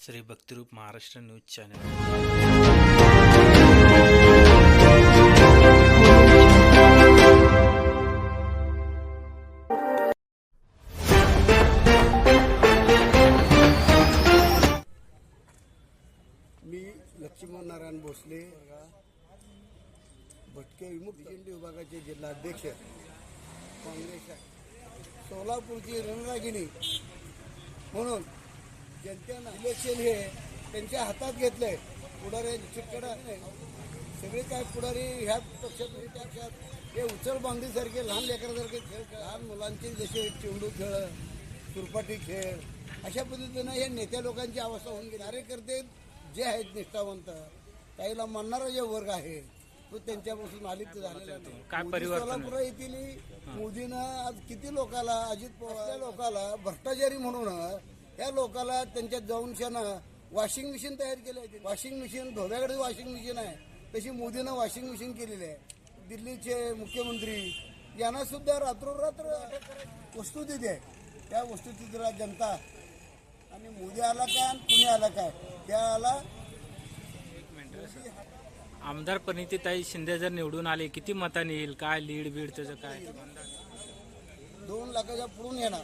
Shri Bhaktirup Maharashtra news channel. मी लक्ष्मण नारायण भोसले भटके विमुक्त झेंडे विभागाचे जिल्हाध्यक्ष काँग्रेस सोलापूरची रणरागिणी म्हणून जनतेनं इलेक्शन हे त्यांच्या हातात घेतलंय. पुढारी चिटकडा सगळे काय पुढारी ह्या पक्षात त्या पक्षात हे उचल बांधीसारखे लहान लेकरासारखे खेळ लहान मुलांचे जसे चेंडू खेळ सुरपाटी खेळ अशा पद्धतीनं हे नेत्या लोकांची अवस्था होऊन गेली. कार्यकर्ते जे आहेत निष्ठावंत त्याला मानणारा जे वर्ग आहे तो त्यांच्यापासून अलिप्त झालेला नाही सोलापूर येथील मोदीनं आज किती लोकाला अजित पवार या लोकाला भ्रष्टाचारी म्हणून या लोकाला त्यांच्या जाऊन वॉशिंग मशीन तयार केलं आहे वॉशिंग मशीन धोब्याकडे वॉशिंग मशीन आहे. तशी मोदीनं वॉशिंग मशीन केलेली आहे. दिल्लीचे मुख्यमंत्री यांना सुद्धा रात्रोरात्र वस्तू दिली आहे. त्या वस्तुस्थितीला जनता आणि मोदी आला काय आणि पुणे आला काय त्याला आमदार परिणितीताई शिंदे जर निवडून आले किती मतांनी येईल? काय लीड बीड त्याचं काय? दोन लाखाच्या पुढून येणार.